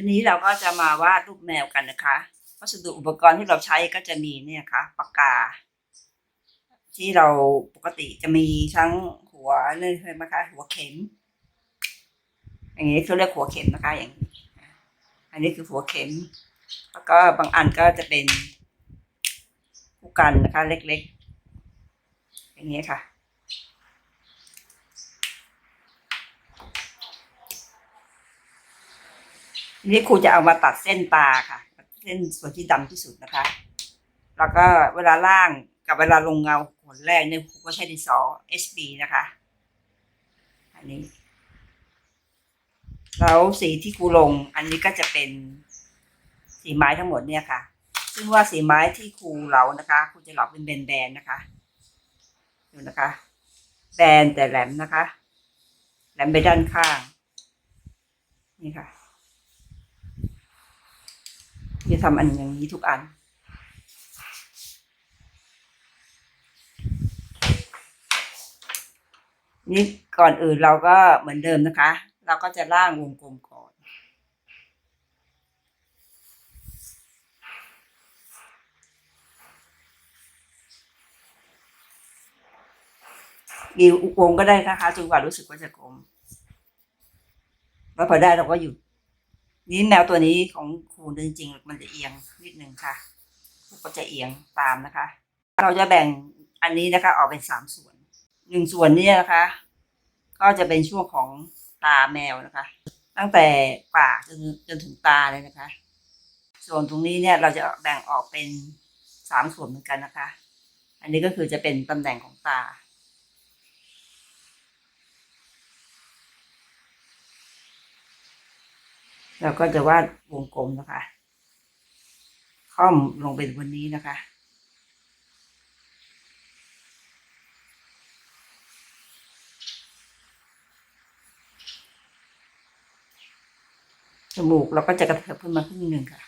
วันนี้เราก็จะมาวาดรูปแมวกันนะคะวัสดุอุปกรณ์ที่เราใช้ก็จะมีเนี่ยค่ะปากกา ที่เราปกติจะมีทั้งหัวนี่เคยไหมคะหัวเข็ม อย่างนี้เขาเรียกหัวเข็มนะคะอย่างนี้อันนี้คือหัวเข็ม แล้วก็บางอันก็จะเป็นผู้กันนะคะ เล็กๆ อย่างนี้ค่ะ นี้ครูจะเอามาตัดเส้นตาค่ะ เส้นส่วนที่ดำที่สุดนะคะ แล้วก็เวลาล่างกับเวลาลงเงาขนแรกเนี่ยครูก็ใช้ดินสอ SB นะคะ อันนี้ แล้วสีที่ครูลง อันนี้ก็จะเป็นสีไม้ทั้งหมดเนี่ยค่ะ ซึ่งว่าสีไม้ที่ครูเหลานะคะครูจะเหลาเป็นแบนๆนะคะดูนะคะ แบนแต่แหลมนะคะ แหลมไปด้านข้าง นี่ค่ะ จะทำอันอย่างนี้ทุกอัน นี่ก่อนอื่นเราก็เหมือนเดิมนะคะ เราก็จะร่างวงกลมก่อนกี่วงก็ได้นะคะจนกว่ารู้สึกว่าจะกลมแล้วพอได้เราก็หยุด นี่แมวตัวนี้ของครูจริงๆมันจะเอียงนิดนึงค่ะก็จะเอียงตามนะคะ เราจะแบ่งอันนี้นะคะ ออกเป็นสามส่วนหนึ่งส่วนนี่นะคะ ก็จะเป็นช่วงของตาแมวนะคะ ตั้งแต่ปากจนจนถึงตาเลยนะคะ ส่วนตรงนี้เนี่ยเราจะแบ่งออกเป็นสามส่วนเหมือนกันนะคะ อันนี้ก็คือจะเป็นตำแหน่งของตา เราก็จะวาดวงกลมนะคะค่อมลงไปบนนี้นะคะ จมูกเราก็จะกระเถิบขึ้นมาครึ่งหนึ่งค่ะ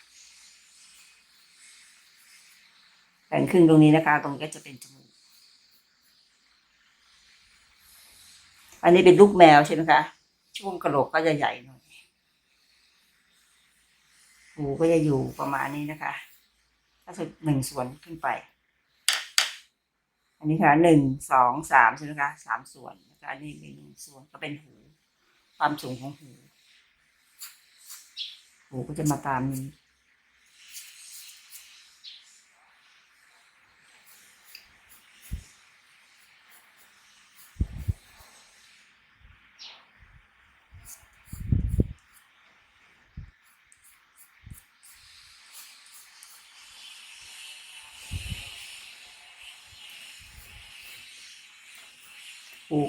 แบ่งครึ่งตรงนี้นะคะ ตรงนี้ก็จะเป็นจมูก อันนี้เป็นลูกแมวใช่ไหมคะ ช่วงกระโหลกก็จะใหญ่หน่อย หูก็จะอยู่ประมาณนี้นะคะก็คือหนึ่งส่วนขึ้นไป อันนี้ค่ะหนึ่งสองสามใช่ไหมคะสามส่วนนะคะอันนี้หนึ่งส่วนก็เป็นหู ความสูงของหู หูก็จะมาตามนี้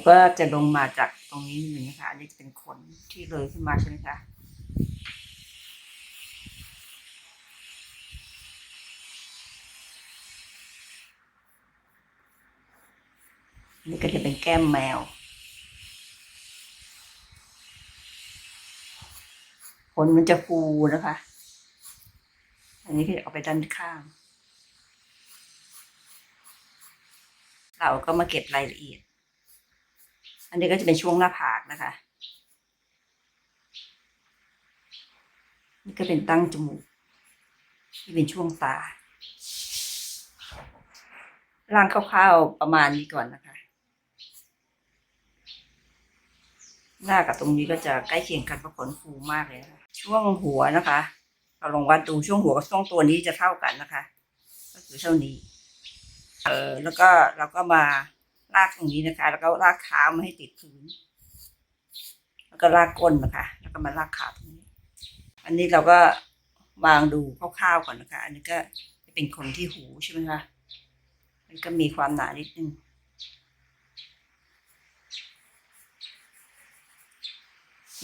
ก็จะลงมาจากตรงนี้หนึ่งนะคะอันนี้จะเป็นขนที่เลยขึ้นมาใช่ไหมคะนี่ก็จะเป็นแก้มแมว ขนมันจะฟูนะคะ อันนี้ก็จะเอาไปด้านข้าง เราก็มาเก็บรายละเอียด อันนี้ก็จะเป็นช่วงหน้าผากนะคะ นี่ก็เป็นตั้งจมูกที่เป็นช่วงตาร่างคร่าวๆประมาณนี้ก่อนนะคะ หน้ากับตรงนี้ก็จะใกล้เคียงกันเพราะขนฟูมากเลยนะคะช่วงหัวนะคะ เราลองวัดดูช่วงหัวกับช่วงตัวนี้จะเท่ากันนะคะ ก็คือเท่านี้ เออแล้วก็เราก็มา ลากตรงนี้นะคะ แล้วก็ลากเท้ามาให้ติดพื้น แล้วก็ลากก้นนะคะ แล้วก็มาลากขาตรงนี้ อันนี้เราก็วางดูคร่าวๆก่อนนะคะ อันนี้ก็เป็นขนที่หูใช่ไหมคะมันก็มีความหนานิดนึง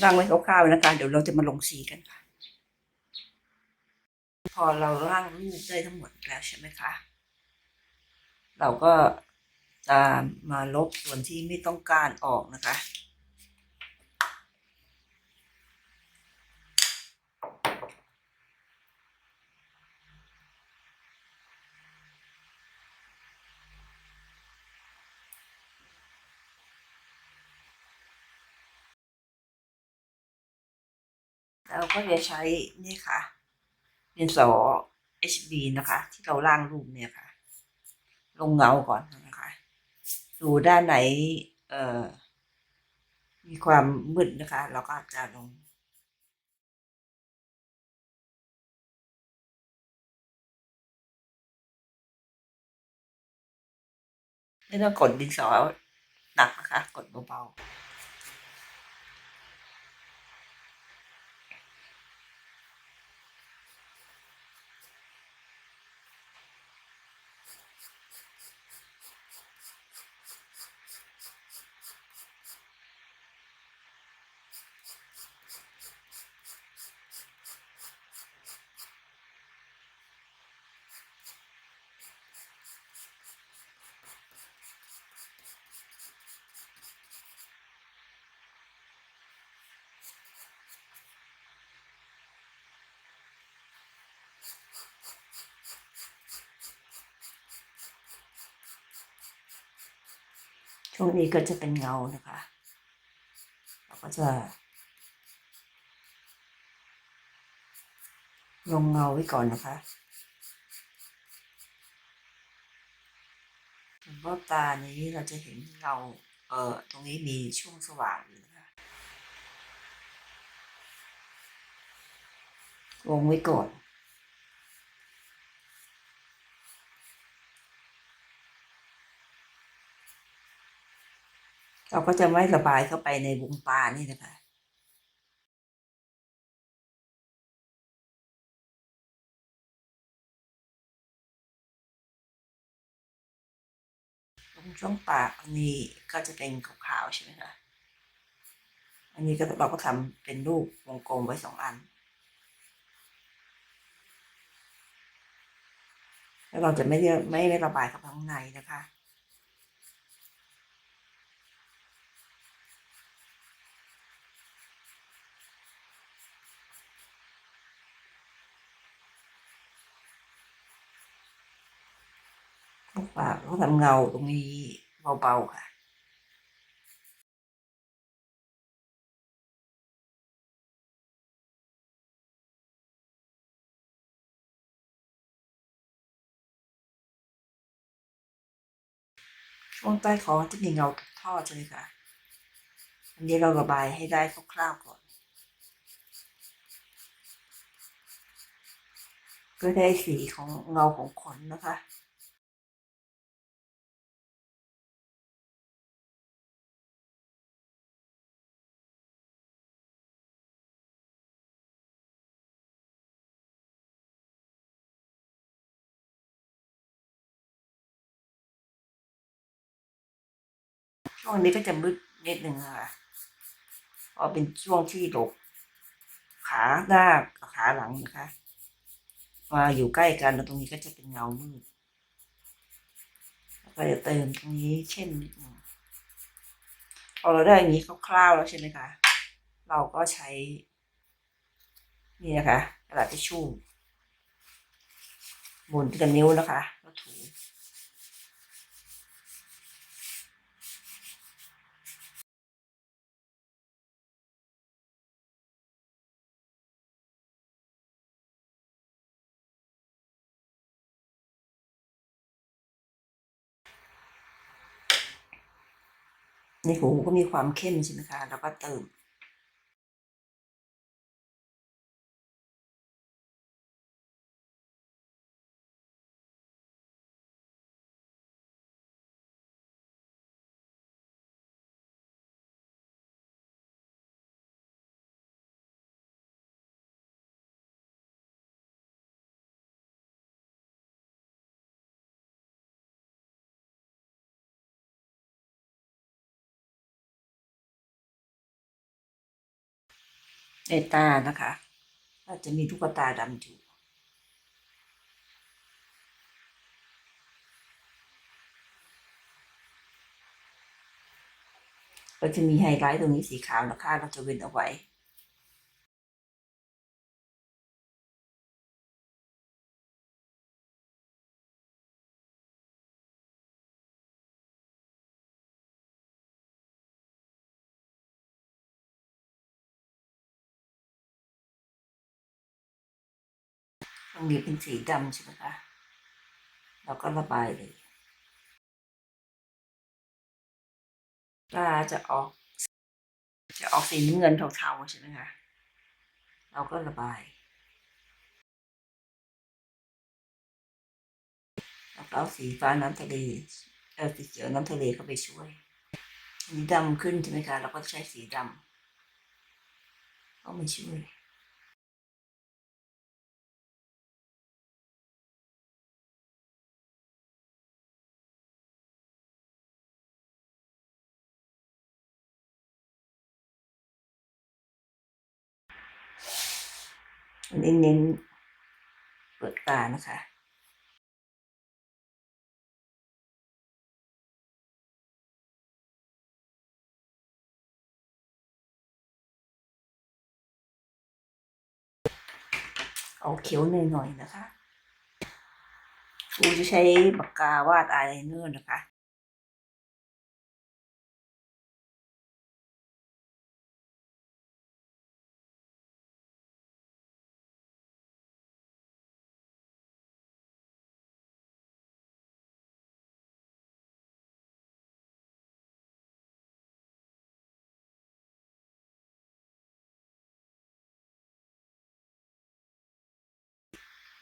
ร่างไว้คร่าวๆนะคะเดี๋ยวเราจะมาลงสีกันค่ะ พอเราร่างรูปได้ทั้งหมดแล้วใช่ไหมคะ เราก็ จะมาลบส่วนที่ไม่ต้องการออกนะคะ เราก็จะใช้นี่ค่ะดินสอ HB นะคะ ที่เราล่างรูปเนี่ยค่ะ ลงเงาก่อนนะคะ ดูด้านไหน เอ่อ มีความมืดนะคะ เราก็จะลงไม่ต้องกดดินสอหนักนะคะ กดเบาๆ ช่วงนี้ก็จะเป็นเงานะคะเราก็จะ ลงเงาไว้ก่อนนะคะรอบตานี้เราจะเห็นเงา เอ่อ ตรงนี้มีช่วงสว่างอยู่นะคะลงไว้ก่อน เราก็จะไม่ระบายเข้าไปในวงตานี่นะคะตรงช่วงปากอันนี้ก็จะเป็นขาวๆใช่ไหมคะอันนี้ก็เราก็ทำเป็นรูปวงกลมไว้สองอัน แล้วเราจะไม่ได้ไม่ไม่ระบายเข้าไปข้างในนะคะ ปากเราทำเงาตรงนี้เบาๆค่ะช่วงใต้คอจะมีเงาทอดใช่ไหมคะอันนี้เราระบายให้ได้คร่าวๆก่อนก็ได้สีของเงาของขนนะคะ ช่วงนี้ก็จะมืดนิดนึงนะคะเพราะเป็นช่วงที่หลบขาหน้ากับขาหลังนะคะ มาอยู่ใกล้กันแล้วตรงนี้ก็จะเป็นเงามืดแล้วก็จะเติมตรงนี้เข้มนิดนึงพอเราได้อย่างนี้คร่าวๆแล้วใช่ไหมคะ เราก็ใช้ นี่นะคะกระดาษทิชชู่หมุนกับนิ้วนะคะแล้วถู ในหูก็มีความเข้มใช่ไหมคะ แล้วก็เติม ในตานะคะก็จะมีทุกตาดำอยู่ก็จะมีไฮไลท์ตรงนี้สีขาวนะคะ เราจะเว้นเอาไว้ ตรงนี้เป็นสีดำใช่ไหมคะเราก็ระบายเลยปลาจะออก จะออกสีน้ำเงินเทาๆใช่ไหมคะเราก็ระบายแล้วก็เอาสีฟ้าน้ำทะเลเออสีเขียวน้ำทะเลเข้าไปช่วยอันนี้ดำขึ้นใช่ไหมคะเราก็ใช้สีดำเข้ามาช่วย อันนี้เน้นเปิดตานะคะเอาเขียวหน่อยๆนะคะครูจะใช้ปากกาวาดอายไลเนอร์นะคะ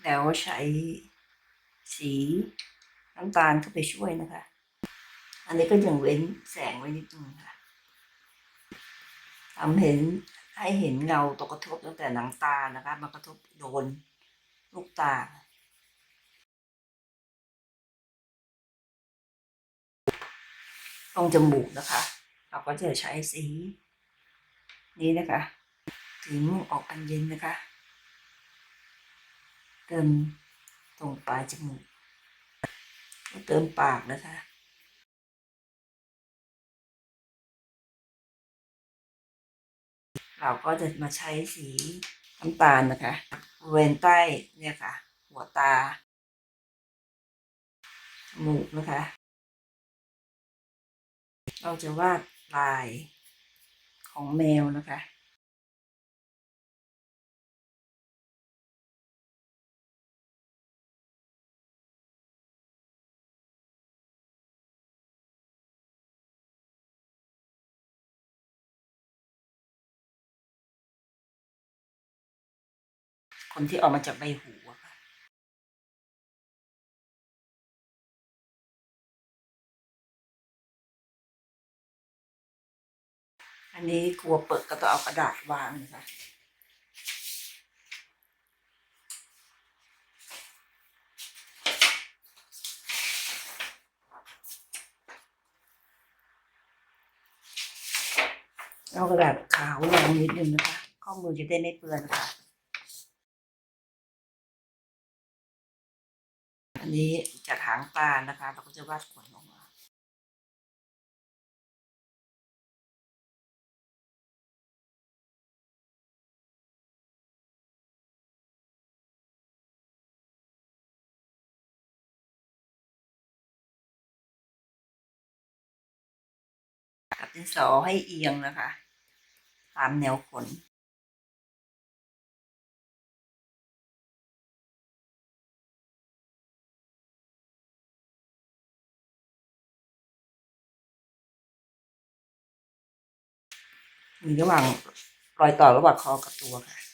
แล้วใช้สีน้ำตาลเข้าไปช่วยนะคะ อันนี้ก็ยังเว้นแสงไว้นิดนึงค่ะทำเห็นให้เห็นเงาตกกระทบตั้งแต่หนังตานะคะมากระทบโดนลูกตา ตรงจมูกนะคะ เราก็จะใช้สีนี้นะคะสีม่วงออกอันเย็นนะคะ เติมตรงปลายจมูกเติมปากนะคะเราก็จะมาใช้สีน้ำตาลนะคะบริเวณใต้เนี่ยค่ะ หัวตาจมูกนะคะ เราจะวาดลายของแมวนะคะ คนที่ออกมาจากใบหูอะค่ะอันนี้กลัวเปิดก็ต้องเอากระดาษวางนะคะเอากระดาษขาวรองนิดนึงนะคะ ข้อมือจะได้ไม่เปื้อนค่ะ อันนี้จากหางปลานะคะ เราก็จะวาดขนออกมากับดินสอให้เอียงนะคะ ตามแนวขน มีระหว่างรอยต่อระหว่างคอกับตัวค่ะ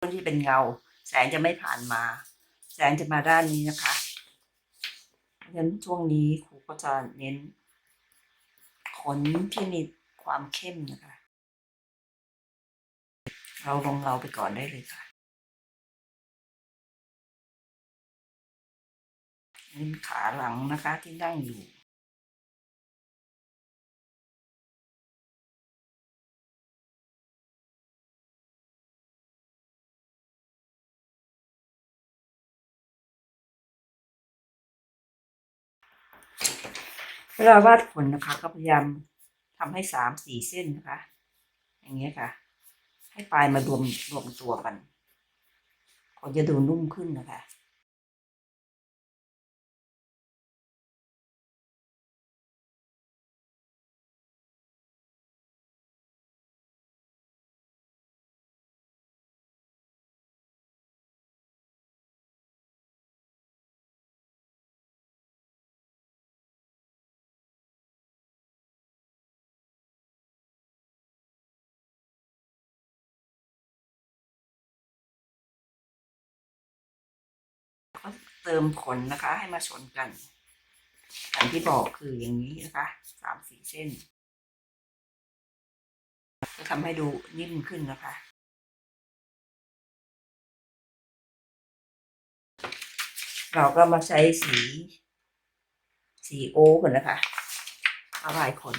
ที่เป็นเงา แสงจะไม่ผ่านมา แสงจะมาด้านนี้นะคะเพราะฉะนั้นช่วงนี้ครูก็จะเน้นขนที่มีความเข้มนะคะ เราลงเราไปก่อนได้เลยค่ะนี่ขาหลังนะคะที่นั่งอยู่ เวลาวาดขนนะคะก็พยายามทำให้สามสี่เส้นนะคะ อย่างเงี้ยค่ะ ให้ปลายมารวมรวมตัวกันขนจะดูนุ่มขึ้นนะคะ เติมขนนะคะ ให้มาชนกันอย่างที่บอกคืออย่างนี้นะคะสามสี่เส้น จะทำให้ดูนิ่มขึ้นนะคะเราก็มาใช้สี สีโอ๊กนะคะระบายขน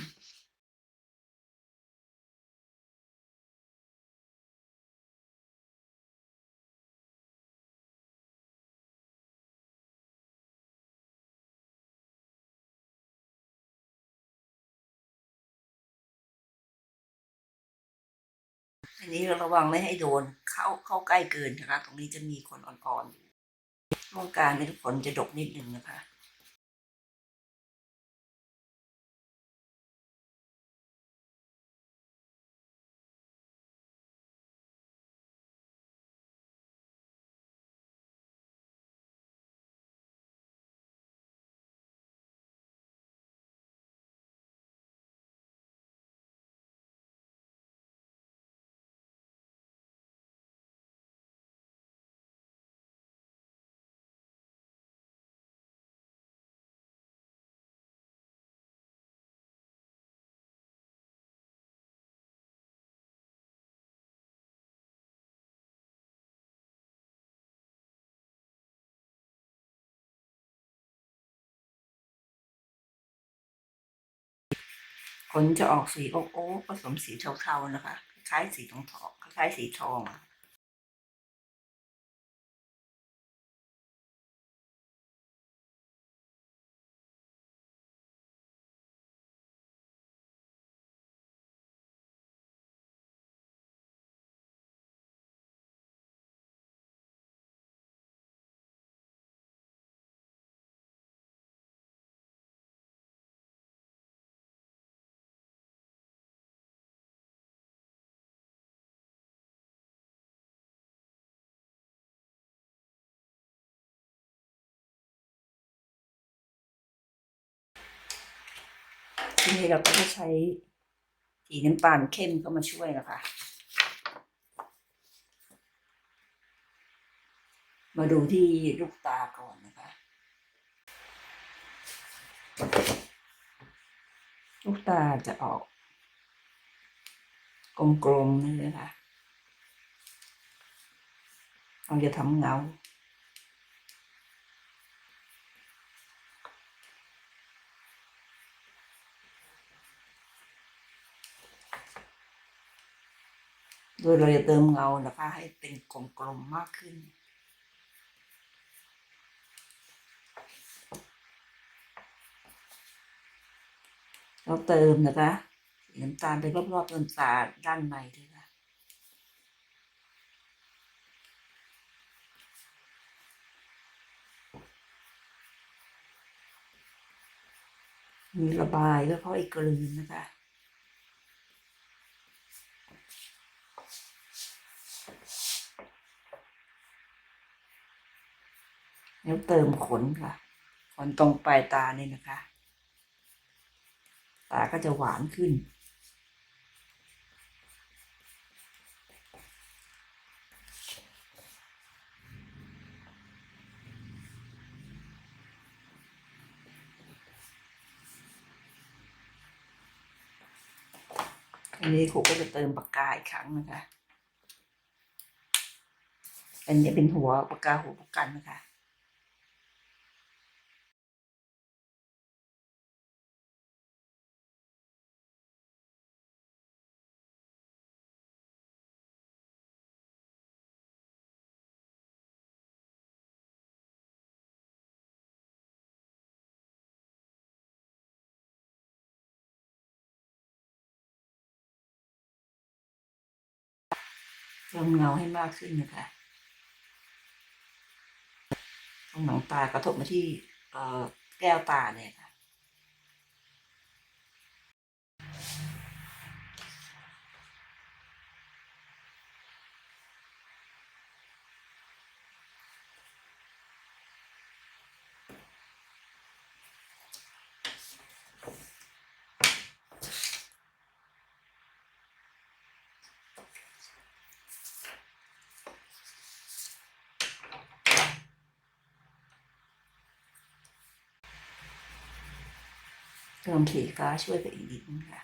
นี้เราระวังไม่ให้โดน เข้าเข้าใกล้เกินนะคะ ตรงนี้จะมีคนอ่อนๆอยู่ช่วงกางในขนจะดกนิดนึงนะคะ ขนจะออกสีโอ๊กโอ๊กผสมสีเทาๆนะคะ คล้ายสีทองทองคล้ายสีทอง ทีนี้เราก็จะใช้สีน้ำตาลเข้มเข้ามาช่วยนะคะมาดูที่ลูกตาก่อนนะคะ ลูกตาจะออก กลมๆนี่นะคะเราจะทำเงา โดยเราจะเติมเงานะคะ ให้เป็นกลมๆมากขึ้น เราเติมนะคะสีน้ำตาลไปรอบๆต้นตาด้านในด้วยค่ะมีระบายแล้วเขาอีกกลืนนะคะ แล้วเติมขนค่ะ ขนตรงปลายตานี่นะคะ ตาก็จะหวานขึ้น อันนี้ครูก็จะเติมปากกาอีกครั้งนะคะ อันนี้เป็นหัวปากกาหัวปากกันนะคะ เพิ่มเงาให้มากขึ้นนะคะตรงหนังตากระทบมาที่แก้วตาเนี่ยค่ะ เติมสีฟ้าช่วยไปอีกนิดนึงค่ะ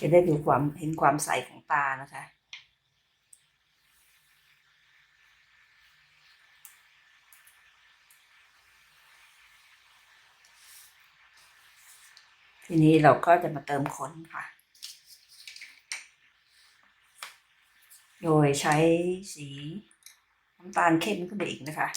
จะได้ดูความเห็นความใสของตานะคะทีนี้เราก็จะมาเติมขนค่ะ โดยใช้สีน้ำตาลเข้มขึ้นไปอีกนะคะ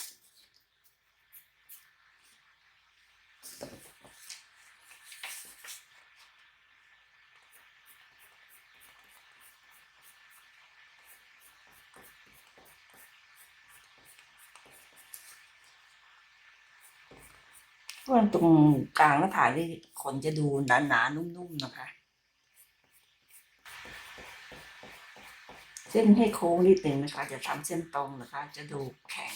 ว่าตรงกลางหน้าผากที่ขนจะดูหนาหนาๆนุ่มๆนะคะ เส้นให้โค้งนิดหนึ่งนะคะ จะทำเส้นตรงนะคะ จะดูแข็ง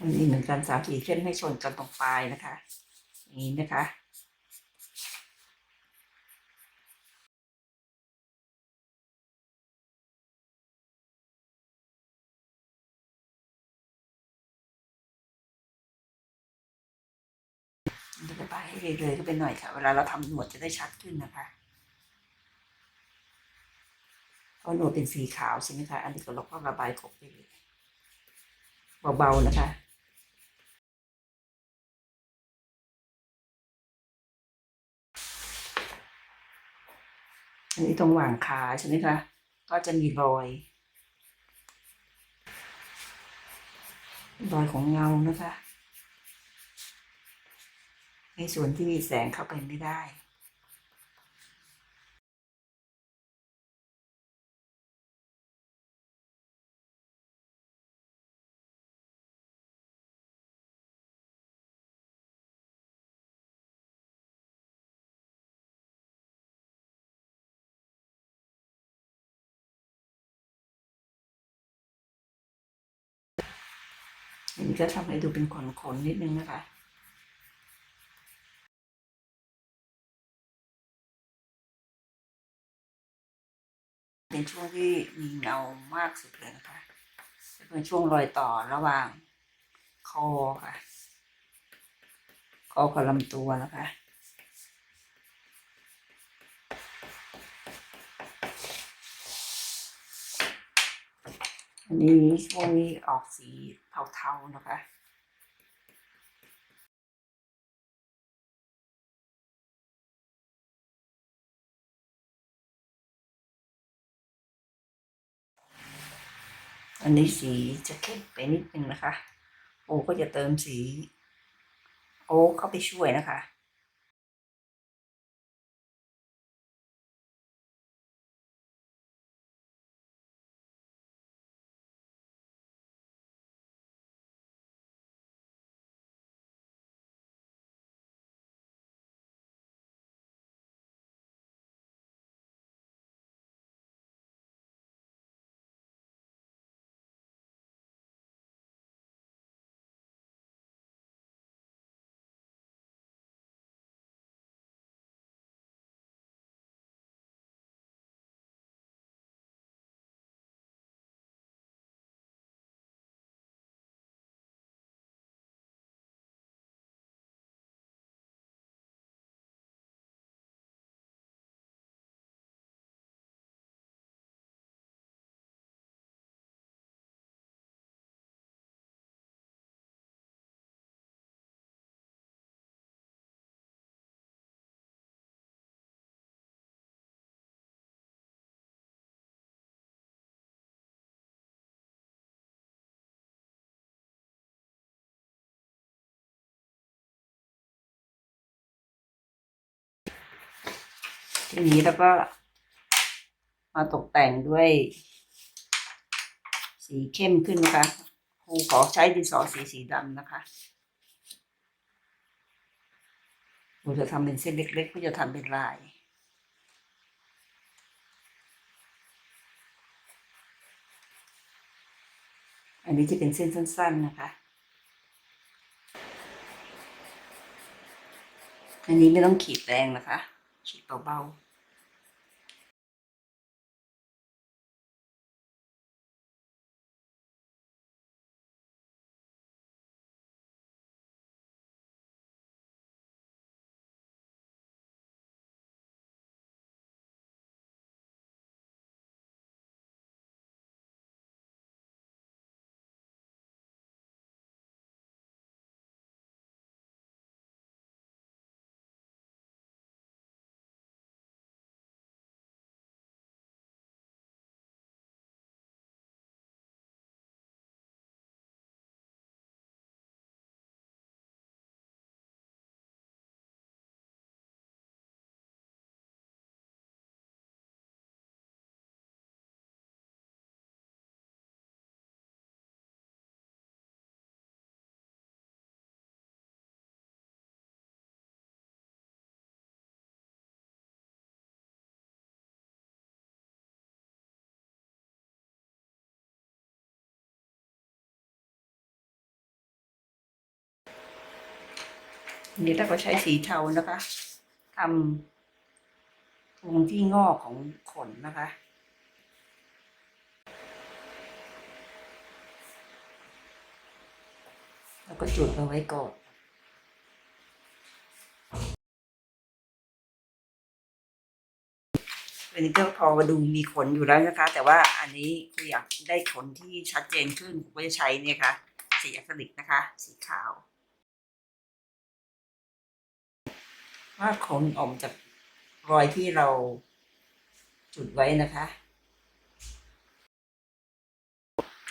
อันนี้เหมือนกันสามสี่เส้นให้ชนกันตรงปลายนะคะ อย่างนี้นะคะจะระบายให้เลยๆก็ไปหน่อยค่ะ เวลาเราทำหนวดจะได้ชัดขึ้นนะคะเพราะหนวดเป็นสีขาวใช่ไหมคะ อันนี้ก็เราก็ระบายขบไปเลยเบาๆนะคะ อันนี้ตรงหว่างขาใช่ไหมคะ ก็จะมีรอย รอยของเงานะคะ ในส่วนที่มีแสงเข้าไปไม่ได้ อันนี้ก็ทำให้ดูเป็นขนๆนิดนึงนะคะเป็นช่วงที่มีเงามากสุดเลยนะคะจะเป็นช่วงรอยต่อระหว่างคอค่ะ คอกับลำตัวนะคะ อันนี้ช่วงนี้ออกสีเทาๆนะคะอันนี้สีจะเข้มไปนิดนึงนะคะ โอก็จะเติมสี โอเข้าไปช่วยนะคะ ทีนี้แล้วก็มาตกแต่งด้วย สีเข้มขึ้นนะคะครูขอใช้ดินสอสีสีดำนะคะครูจะทำเป็นเส้นเล็กๆเพื่อจะทำเป็นลายอันนี้จะเป็นเส้นสั้น ๆนะคะ อันนี้ไม่ต้องขีดแรงนะคะ ขีด เบาๆอันนี้เราก็ใช้สีเทานะคะทำตรงที่งอกของขนนะคะแล้วก็จุดเอาไว้ก่อนอันนี้ก็พอมาดูมีขนอยู่แล้วนะคะ แต่ว่าอันนี้คืออยากได้ขนที่ชัดเจนขึ้นผมก็จะใช้เนี่ยค่ะ สีอะคริลิกนะคะ สีขาว ว่าขนออกจากรอยที่เราจุดไว้นะคะ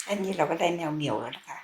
อันนี้เราก็ได้แนวเหนียวแล้วนะคะ